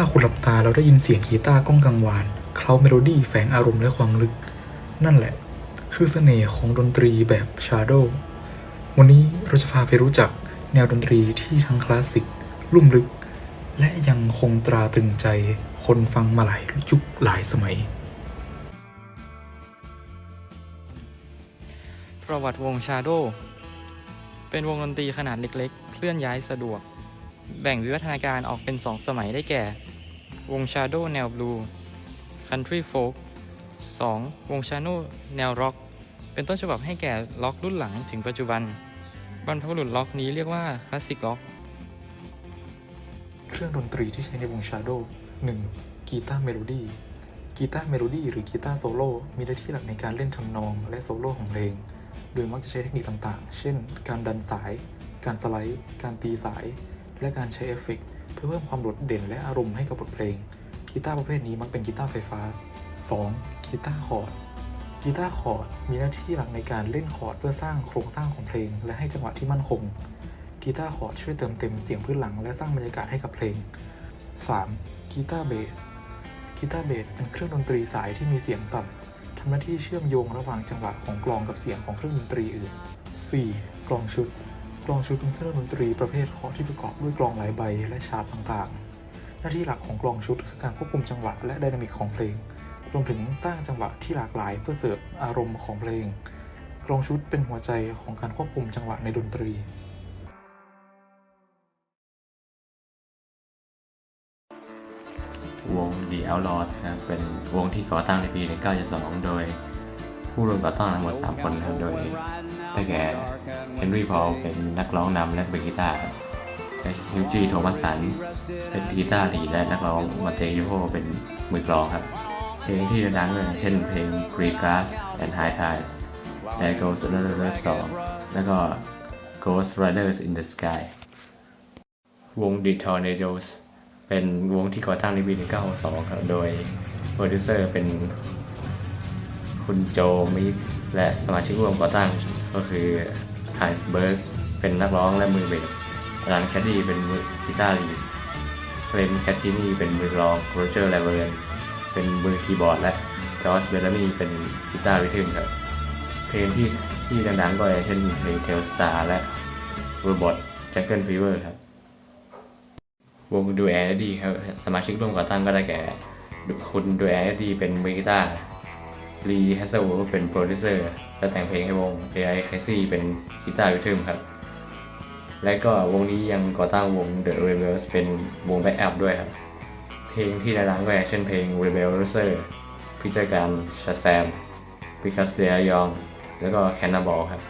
ถ้าคุณหลับตาเราได้ยินเสียงกีตาร์ก้องกังวาน เคล้าเมโลดี้แฝงอารมณ์และความลึก นั่นแหละ คือเสน่ห์ของดนตรีแบบชาโดวันนี้เราจะพาไปรู้จักแนวดนตรีที่ทั้งคลาสสิก ลุ่มลึก และยังคงตราตึงใจคนฟังมาหลายยุคหลายสมัย ประวัติวงชาโดเป็นวงดนตรีขนาดเล็กๆ เคลื่อนย้ายสะดวก แบ่งวิวัฒนาการออกเป็น 2 สมัยได้แก่ วงชาโดแนวบลูคันทรีโฟก 2. วงชาโดแนวร็อก เป็นต้นฉบับให้แก่ล็อกรุ่นหลังถึงปัจจุบัน บรรพบุรุษล็อกนี้เรียกว่าคลาสสิกล็อก เครื่องดนตรีที่ใช้ในวงชาโด 1. กีตาร์เมโลดี้ กีตาร์เมโลดี้หรือกีตาร์โซโล่มีหน้าที่หลักในการเล่นทำนองและโซโล่ของเพลง โดยมักจะใช้เทคนิคต่างๆ เช่น การดันสาย การสไลด์ การตีสาย และการใช้เอฟเฟกเพื่อเพิ่มความโดดเด่นและอารมณ์ให้กับบทเพลงกีตาร์ประเภทนี้มักเป็นกีตาร์ไฟฟ้า 2. กีตาร์คอร์ดกีตาร์คอร์ดมีหน้าที่หลักในการเล่นคอร์ดเพื่อสร้างโครงสร้างของเพลง และให้จังหวะที่มั่นคงกีตาร์คอร์ดช่วยเติมเต็มเสียงพื้นหลังและสร้างบรรยากาศให้กับเพลง 3. กีตาร์เบสกีตาร์เบสเป็นเครื่องดนตรีสายที่มีเสียงต่ำทำหน้าที่เชื่อมโยงระหว่างจังหวะของกลองกับเสียงของเครื่องดนตรีอื่น 4. กลองชุด กลองชุดเป็นเครื่องดนตรีประเภทเคาะที่ประกอบด้วยกลองหลายใบและฉาบต่างๆ หน้าที่หลักของกลองชุดคือการควบคุมจังหวะและไดนามิกของเพลง รวมถึงสร้างจังหวะที่หลากหลายเพื่อเสิร์ฟอารมณ์ของเพลง กลองชุดเป็นหัวใจของการควบคุมจังหวะในดนตรีวง The Outlaws นะครับเป็นวงที่ก่อตั้งในปี 1972 โดย ผู้ร่วมก่อตั้งทั้งหมด 3 คนนะครับโดยได้แก่เฮนรี่พอลเป็นนักร้องนำและเป็นกีตาร์ฮิวจีโทมัสสันเป็นกีตาร์ดีและนักร้องมาเตยูโฮเป็นมือกลองครับ เพลงที่ดังอย่างเช่นเพลง Green Grass and High Tides There Goes Another Song แล้วก็ Ghost Riders in the Sky วง The Tornadoes เป็นวงที่ก่อตั้งในปี1962ครับ โดยโปรดิวเซอร์เป็นคุณโจมิ และสมาชิกร่วมก่อตั้งก็คือไฮเบิร์กเป็นนักร้องและมือเบสอลันแคดดี้เป็นมือกีตาร์ลีดเคลมแคทตินี่เป็นมือกลองโรเจอร์แลเวอร์เป็นมือคีย์บอร์ดและจอร์จเบลลามีเป็นกีตาร์ริทึมครับเพลงที่ที่ดังๆก็อย่างเช่นเพลงเทลสตาร์และโรบอทแจ็คเกิลฟีเวอร์ครับ วงดูแอร์ดีครับ สมาชิกร่วมก่อตั้งก็ได้แก่ คุณดูแอร์ดีเป็นมือกีตาร์ ลีแฮสเซลเป็นโปรดิวเซอร์และแต่งเพลงให้วงเ a i แคซี่เป็นกีตาร์วิทึมครับ และก็วงนี้ยังก่อตั้งวง The Rebels เป็นวงแบ็กอัพด้วยครับ เพลงที่ดังๆก็อย่างเช่นเพลง Rebel r o s e r พิจารการชาแซม Because They Are Young แล้วก็ Cannonball ครับ